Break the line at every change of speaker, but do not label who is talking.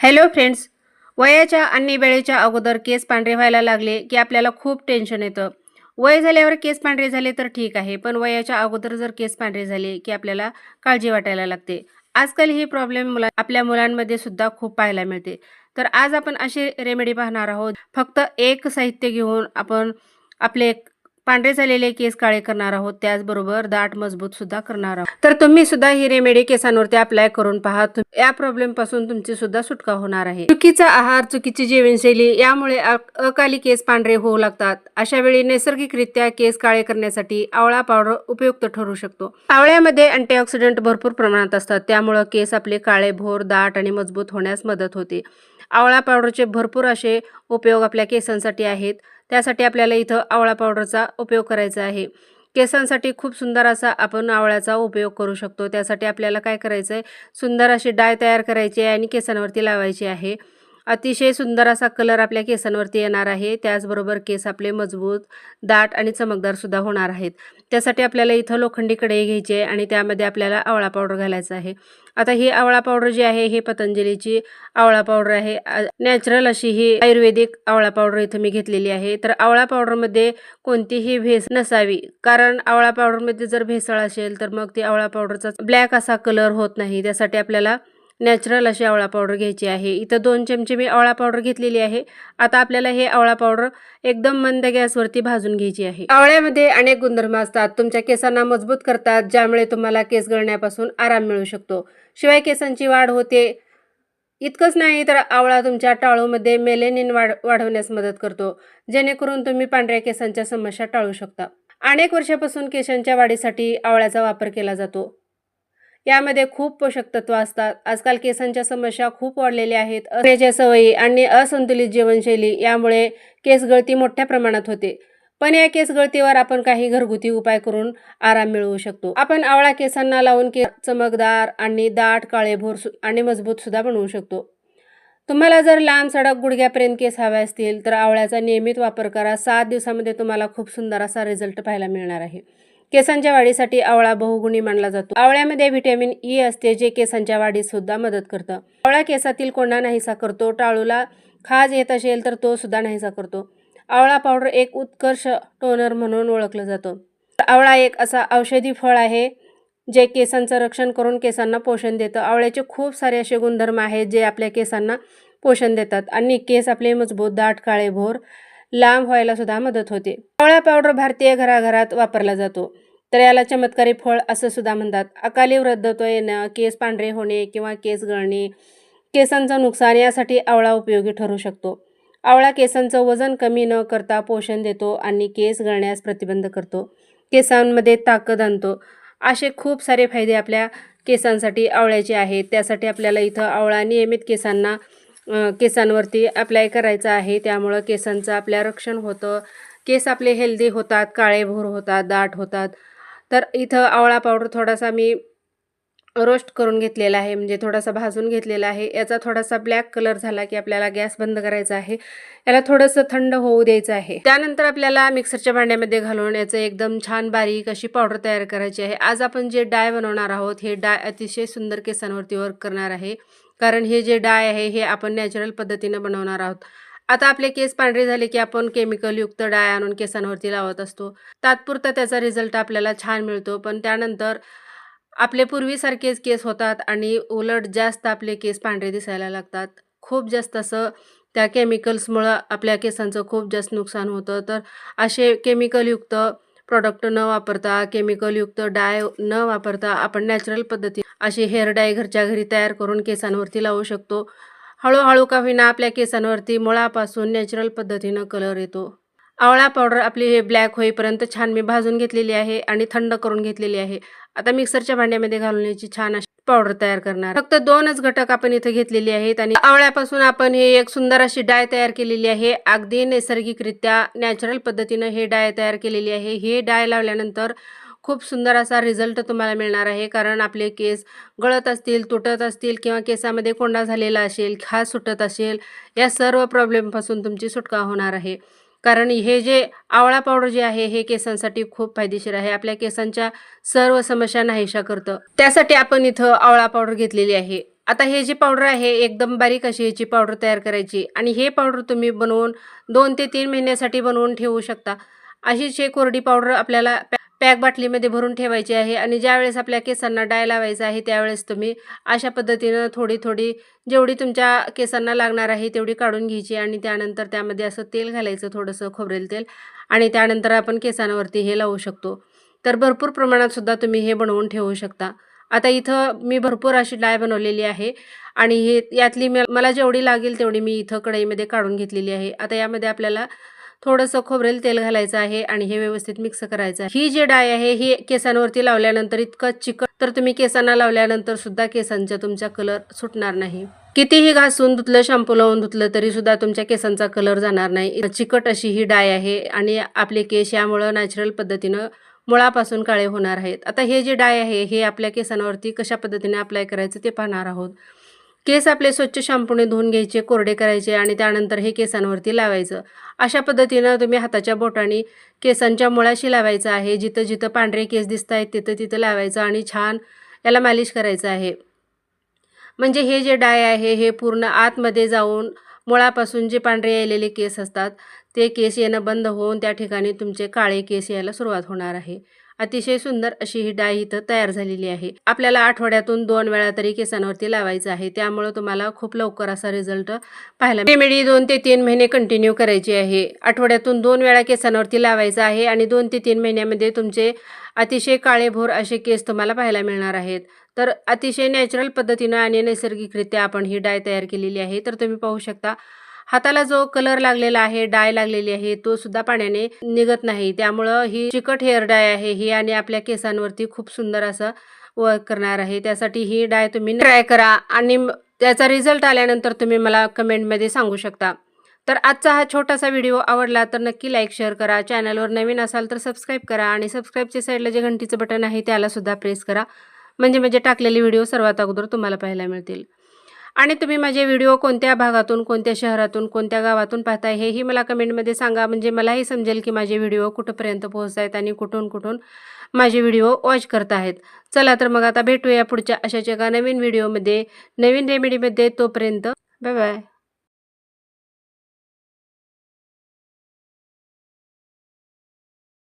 Hello friends वयाच्या आणि वेळेच्या अगोदर केस पांढरे व्हायला लागले की आपल्याला खूप टेन्शन येतं. वय झाल्यावर केस पांढरे झाले तर ठीक आहे पण वयाच्या अगोदर जर केस पांढरे झाले की आपल्याला काळजी वाटायला लागते. आजकाल ही प्रॉब्लेम मुला आपल्या मुलांमध्ये सुद्धा खूप पाहायला मिळते. तर आज आपण अशी रेमेडी पाहणार आहोत. फक्त एक साहित्य घेऊन आपण आपले पांढरे झालेले केस काळे करणार आहोत त्याचबरोबर दाट मजबूत सुद्धा करणार आहोत. तर तुम्ही सुद्धा ही रेमेडी केसांवरती अप्लाय करून पहा. या प्रॉब्लेमपासून तुमची सुद्धा सुटका होणार आहे. चुकीचा आहार चुकीची जीवनशैली यामुळे अकाली केस पांढरे होऊ लागतात. अशा वेळी नैसर्गिकरित्या केस काळे करण्यासाठी आवळा पावडर उपयुक्त ठरू शकतो. आवळ्यामध्ये अँटीऑक्सिडंट भरपूर प्रमाणात असतात. त्यामुळं केस आपले काळे भोर दाट आणि मजबूत होण्यास मदत होते. आवळा पावडरचे भरपूर असे उपयोग आपल्या केसांसाठी आहेत. त्यासाठी आपल्याला इथं आवळा पावडरचा उपयोग करायचा आहे. केसांसाठी खूप सुंदर असा आपण आवळ्याचा उपयोग करू शकतो. त्यासाठी आपल्याला काय करायचं आहे सुंदर अशी डाय तयार करायची आहे आणि केसांवरती लावायची आहे. अतिशय सुंदर असा कलर आपल्या केसांवरती येणार आहे. त्याचबरोबर केस आपले मजबूत दाट आणि चमकदारसुद्धा होणार आहेत. त्यासाठी आपल्याला इथं लोखंडी कढई घ्यायची आहे आणि त्यामध्ये आपल्याला आवळा पावडर घालायचा आहे. आता ही आवळा पावडर जी आहे हे पतंजलीची आवळा पावडर आहे. नॅचरल अशी ही आयुर्वेदिक आवळा पावडर इथं मी घेतलेली आहे. तर आवळा पावडरमध्ये कोणतीही भेस नसावी. कारण आवळा पावडरमध्ये जर भेसळ असेल तर मग ती आवळा पावडरचा ब्लॅक असा कलर होत नाही. त्यासाठी आपल्याला नॅचरल अशी आवळा पावडर घ्यायची आहे. इथं दोन चमचे मी आवळा पावडर घेतलेली आहे. आता आपल्याला हे आवळा पावडर एकदम मंद गॅसवरती भाजून घ्यायची आहे. आवळ्यामध्ये अनेक गुणधर्म असतात. तुमच्या केसांना मजबूत करतात ज्यामुळे तुम्हाला केस गळण्यापासून आराम मिळू शकतो. शिवाय केसांची वाढ होते. इतकंच नाही तर आवळा तुमच्या टाळूमध्ये मेलेनिन वाढ वाढवण्यास मदत करतो. जेणेकरून तुम्ही पांढऱ्या केसांच्या समस्या टाळू शकता. अनेक वर्षापासून केसांच्या वाढीसाठी आवळ्याचा वापर केला जातो. यामध्ये खूप पोषक तत्व असतात. आजकाल केसांच्या समस्या खूप वाढलेल्या आहेत. असण्याच्या सवयी आणि असंतुलित जीवनशैली यामुळे केस गळती मोठ्या प्रमाणात होते. पण या केस गळतीवर आपण काही घरगुती उपाय करून आराम मिळवू शकतो. आपण आवळा केसांना लावून केस चमकदार आणि दाट काळेभोर आणि मजबूत सुद्धा बनवू शकतो. तुम्हाला जर लांब सडक गुडघ्यापर्यंत केस हवे असतील तर आवळ्याचा नियमित वापर करा. सात दिवसामध्ये तुम्हाला खूप सुंदर असा रिझल्ट पाहायला मिळणार आहे. केसांच्या वाढीसाठी आवळा बहुगुणी मानला जातो. आवळ्यामध्ये व्हिटॅमिन ई असते जे केसांच्या वाढीस सुद्धा मदत करतं. आवळा केसातील कोंडा नाहीसा करतो टाळूला खाज येत असेल तर तो सुद्धा नाहीसा करतो. आवळा पावडर एक उत्कर्ष टोनर म्हणून ओळखलं जातं. आवळा एक असा औषधी फळ आहे जे केसांचं रक्षण करून केसांना पोषण देतं. आवळ्याचे खूप सारे असे गुणधर्म आहेत जे आपल्या केसांना पोषण देतात. आणि केस आपले मजबूत दाट काळे भोर लांब व्हायला सुद्धा मदत होते. आवळा पावडर भारतीय घराघरात वापरला जातो. तर याला चमत्कारी फळ असं सुद्धा म्हणतात. अकाली वृद्धत्व येणं केस पांढरे होणे किंवा केस गळणे केसांचं नुकसान यासाठी आवळा उपयोगी ठरू शकतो. आवळा केसांचं वजन कमी न करता पोषण देतो आणि केस गळण्यास प्रतिबंध करतो. केसांमध्ये ताकद आणतो. असे खूप सारे फायदे आपल्या केसांसाठी आवळ्याचे आहेत. त्यासाठी आपल्याला इथं आवळा नियमित केसांना केसांवरती अप्लाय करायचा आहे. त्यामुळं केसांचं आपल्या रक्षण होतं. केस आपले हेल्दी होतात काळेभोर होतात दाट होतात. तर इथं आवळा पावडर थोडासा मी रोस्ट करून घेतलेला आहे. म्हणजे थोडासा भाजून घेतलेला आहे. याचा थोडासा ब्लॅक कलर झाला की आपल्याला गॅस बंद करायचा आहे. याला थोडंसं थंड होऊ द्यायचं आहे. त्यानंतर आपल्याला मिक्सरच्या भांड्यामध्ये घालून याचं एकदम छान बारीक अशी पावडर तयार करायची आहे. आज आपण जे डाय बनवणार आहोत हे डाय अतिशय सुंदर केसांवरती वर्क करणार आहे. कारण हे जे डाय आहे हे आपण नॅचरल पद्धतीनं बनवणार आहोत. आता आपले केस पांढरे झाले की आपण केमिकलयुक्त डाय आणून केसांवरती लावत असतो. तात्पुरता त्याचा रिझल्ट आपल्याला छान मिळतो. पण त्यानंतर आपले पूर्वीसारखेच केस होतात आणि उलट जास्त आपले केस पांढरे दिसायला लागतात. खूप जास्त असं त्या केमिकल्समुळं आपल्या केसांचं खूप जास्त नुकसान होतं. तर असे केमिकलयुक्त प्रॉडक्ट न वापरता केमिकलयुक्त डाय न वापरता आपण नॅचरल पद्धती अशी हेअर डाय घरच्या घरी तयार करून केसांवरती लावू शकतो. हळूहळू का होईना आपल्या केसांवरती मुळापासून नॅचरल पद्धतीनं कलर येतो. आवळा पावडर आपली हे ब्लॅक होईपर्यंत छान मी भाजून घेतलेली आहे आणि थंड करून घेतलेली आहे. आता मिक्सरच्या भांड्यामध्ये घालून याची छान अशी पावडर तयार करणार. फक्त दोनच घटक आपण इथे घेतलेले आहेत आणि आवळ्यापासून आपण हे एक सुंदर अशी डाय तयार केलेली आहे. अगदी नैसर्गिकरित्या नॅचरल पद्धतीनं हे डाय तयार केलेली आहे. हे डाय लावल्यानंतर खूप सुंदर असा रिझल्ट तुम्हाला मिळणार आहे. कारण आपले केस गळत असतील तुटत असतील किंवा केसामध्ये कोंडा झालेला असेल खास सुटत असेल या सर्व प्रॉब्लेमपासून तुमची सुटका होणार आहे. कारण हे जे आवळा पावडर जे आहे हे केसांसाठी खूप फायदेशीर आहे. आपल्या केसांच्या सर्व समस्या नाहीशा करतं. त्यासाठी आपण इथं आवळा पावडर घेतलेली आहे. आता हे जी पावडर आहे एकदम बारीक अशी याची पावडर तयार करायची. आणि हे पावडर तुम्ही बनवून दोन ते तीन महिन्यासाठी बनवून ठेवू शकता. अशीच हे कोरडी पावडर आपल्याला पॅक बाटलीमध्ये भरून ठेवायची आहे आणि ज्यावेळेस आपल्या केसांना डाय लावायचा आहे त्यावेळेस तुम्ही अशा पद्धतीनं थोडी थोडी जेवढी तुमच्या केसांना लागणार आहे तेवढी काढून घ्यायची आणि त्यानंतर त्यामध्ये असं तेल घालायचं थोडंसं खोबरेल तेल आणि त्यानंतर आपण केसांवरती हे लावू शकतो. तर भरपूर प्रमाणात सुद्धा तुम्ही हे बनवून ठेवू शकता. आता इथं मी भरपूर अशी डाय बनवलेली आहे आणि हे यातली म मला जेवढी लागेल तेवढी मी इथं कढईमध्ये काढून घेतलेली आहे. आता यामध्ये आपल्याला थोडंसं खोबरेल तेल घालायचं आहे आणि हे व्यवस्थित मिक्स करायचं आहे. ही जी डाय आहे ही केसांवरती लावल्यानंतर इतकं चिकट तर तुम्ही केसांना लावल्यानंतर सुद्धा केसांचा तुमचा कलर सुटणार नाही. कितीही घासून धुतलं शॅम्पू लावून धुतलं तरी सुद्धा तुमच्या केसांचा कलर जाणार नाही. चिकट अशी ही डाय आहे आणि आपले केस यामुळं नॅचरल पद्धतीनं मुळापासून काळे होणार आहेत. आता हे जे डाय आहे हे आपल्या केसांवरती कशा पद्धतीने अप्लाय करायचं ते पाहणार आहोत. केस आपले स्वच्छ शॅम्पूने धुवून घ्यायचे कोरडे करायचे आणि त्यानंतर हे केसांवरती लावायचं. अशा पद्धतीनं तुम्ही हाताच्या बोटाने केसांच्या मुळाशी लावायचं आहे. जिथं जिथं पांढरे केस दिसत आहेत तिथं तिथं लावायचं आणि छान याला मालिश करायचं आहे. म्हणजे हे जे डाय आहे हे पूर्ण आतमध्ये जाऊन मुळापासून जे पांढरे यायलेले केस असतात ते केस येणं बंद होऊन त्या ठिकाणी तुमचे काळे केस यायला सुरुवात होणार आहे. अतिशय सुंदर अशी ही डाय इथं तयार झालेली आहे. आपल्याला आठवड्यातून दोन वेळा तरी केसांवरती लावायचं आहे. त्यामुळं तुम्हाला खूप लवकर असा रिझल्ट पाहायला रेमेडी दोन ते तीन महिने कंटिन्यू करायची आहे. आठवड्यातून दोन वेळा केसांवरती लावायचं आहे आणि दोन ते तीन महिन्यामध्ये तुमचे अतिशय काळेभोर असे केस तुम्हाला पाहायला मिळणार आहेत. तर अतिशय नॅचरल पद्धतीनं आणि नैसर्गिकरित्या आपण ही डाय तयार केलेली आहे. तर तुम्ही पाहू शकता हाताला जो कलर लागलेला आहे डाय लागलेली आहे तो सुद्धा पाण्याने निघत नाही. त्यामुळं ही चिकट हेअर डाय आहे. ही आणि आपल्या केसांवरती खूप सुंदर असं वर्क करणार आहे. त्यासाठी ही डाय तुम्ही ट्राय करा आणि त्याचा रिझल्ट आल्यानंतर तुम्ही मला कमेंटमध्ये सांगू शकता. तर आजचा हा छोटासा व्हिडिओ आवडला तर नक्की लाईक शेअर करा. चॅनलवर नवीन असाल तर सबस्क्राईब करा आणि सबस्क्राईबच्या साईडला जे घंटीचं बटन आहे त्याला सुद्धा प्रेस करा. म्हणजे म्हणजे टाकलेले व्हिडिओ सर्वात अगोदर तुम्हाला पाहायला मिळतील. आणि तुम्ही माझे व्हिडिओ कोणत्या भागातून कोणत्या शहरातून कोणत्या गावातून पाहताय हेही मला कमेंटमध्ये सांगा. म्हणजे मलाही समजेल की माझे व्हिडिओ कुठंपर्यंत पोहोचत आहेत आणि कुठून कुठून माझे व्हिडिओ वॉच करत आहेत चला तर मग आता भेटूया पुढच्या अशाच एका नवीन व्हिडिओमध्ये नवीन रेमेडीमध्ये तोपर्यंत. Bye bye